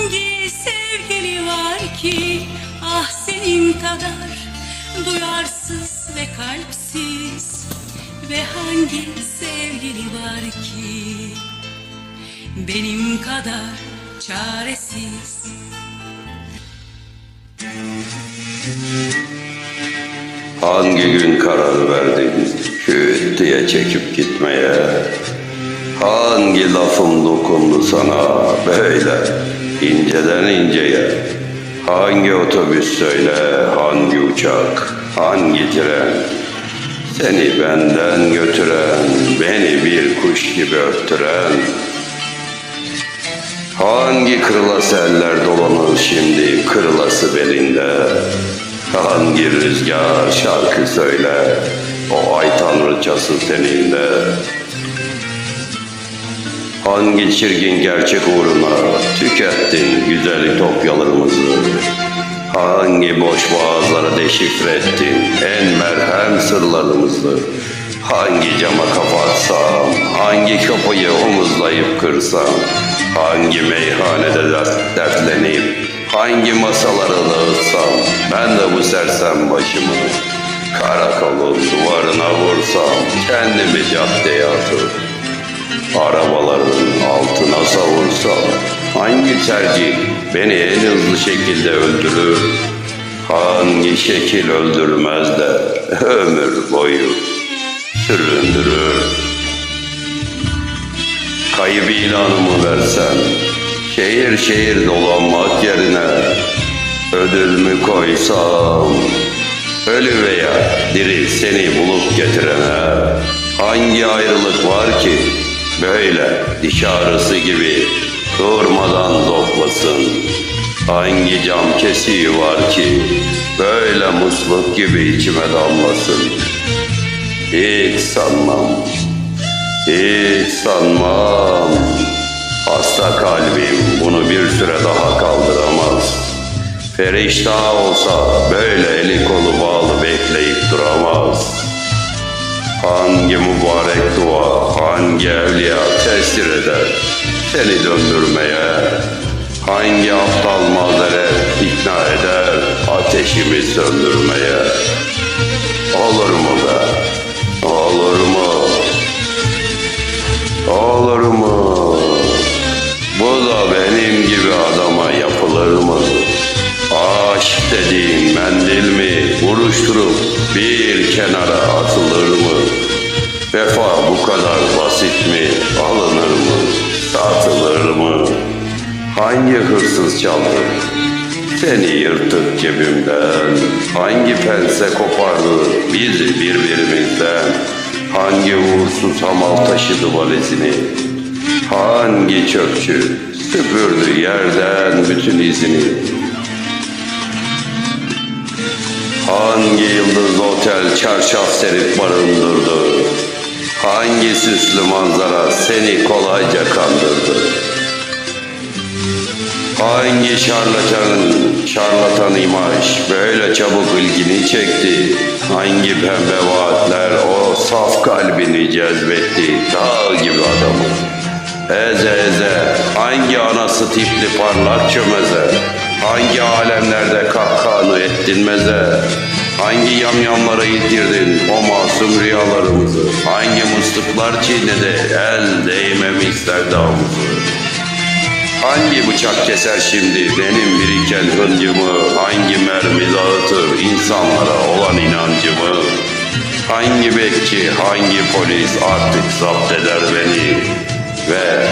Hangi sevgili var ki? Ah senin kadar duyarsız ve kalpsiz. Ve hangi sevgili var ki? Benim kadar çaresiz. Hangi gün karar verdin küt diye çekip gitmeye? Hangi lafım dokundu sana böyle inceden inceye? Hangi otobüs söyle, hangi uçak, hangi tren? Seni benden götüren, beni bir kuş gibi öptüren Hangi kırılası eller dolanır şimdi kırılası belinde Hangi rüzgar şarkı söyler o ay tanrıçası teninde Hangi çirkin gerçek uğruna tükettin güzel ütopyalarımızı Hangi boş boğazlara deşifre ettin en merhem sırlarımızı? Hangi cama kafa atsam, hangi kapıyı omuzlayıp kırsam? Hangi meyhanede dert, dertlenip, hangi masalara dağıtsam? Ben de bu sersem başımı karakolun duvarına vursam Kendimi caddeye atıp arabaların altına savursam Hangi tercih beni en hızlı şekilde öldürür? Hangi şekil öldürmez de ömür boyu süründürür? Kayıp ilanımı versen Şehir şehir dolanmak yerine Ödül mü koysam? Ölü veya diri seni bulup getirene Hangi ayrılık var ki Böyle diş ağrısı gibi Durmadan doklasın Hangi cam kesiği var ki Böyle musluk gibi içime damlasın Hiç sanmam hiç sanmam. Hasta kalbim bunu bir süre daha kaldıramaz. Ferişta olsa böyle eli kolu bağlı bekleyip duramaz. Hangi mübarek dua, hangi evliya tesir eder seni döndürmeye? Hangi aptal mazeret ikna eder ateşimi söndürmeye? Olur mu be? Olur mu? Olur mi? Vuruşturup bir kenara atılır mı? Vefa bu kadar basit mi? Alınır mı? Satılır mı? Hangi hırsız çaldı? Seni yırtık cebimden Hangi pense kopardı bizi birbirimizden Hangi uğursuz hamal taşıdı valizini Hangi çöpçü süpürdü yerden bütün izini Hangi yıldızlı otel çarşaf serip barındırdı Hangi süslü manzara seni kolayca kandırdı Hangi şarlatanın şarlatan imaj böyle çabuk ilgini çekti? Hangi pembe vaatler o saf kalbini cezbetti? Dağ gibi adamı. Eze eze hangi anası tipli parlak çömeze? Hangi alemlerde kahkahanı ettin meze? Hangi yamyamlara yitirdin o masum rüyalarımızı? Hangi musluklar çiğnedi el değmemiş sevdamızı? Hangi bıçak keser şimdi benim biriken hıncımı? Hangi mermi dağıtır insanlara olan inancımı? Hangi bekçi, hangi polis artık zapt eder beni? Ve,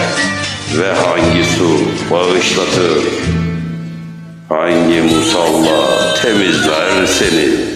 ve hangi su bağışlatır? Hangi musalla temizler seni?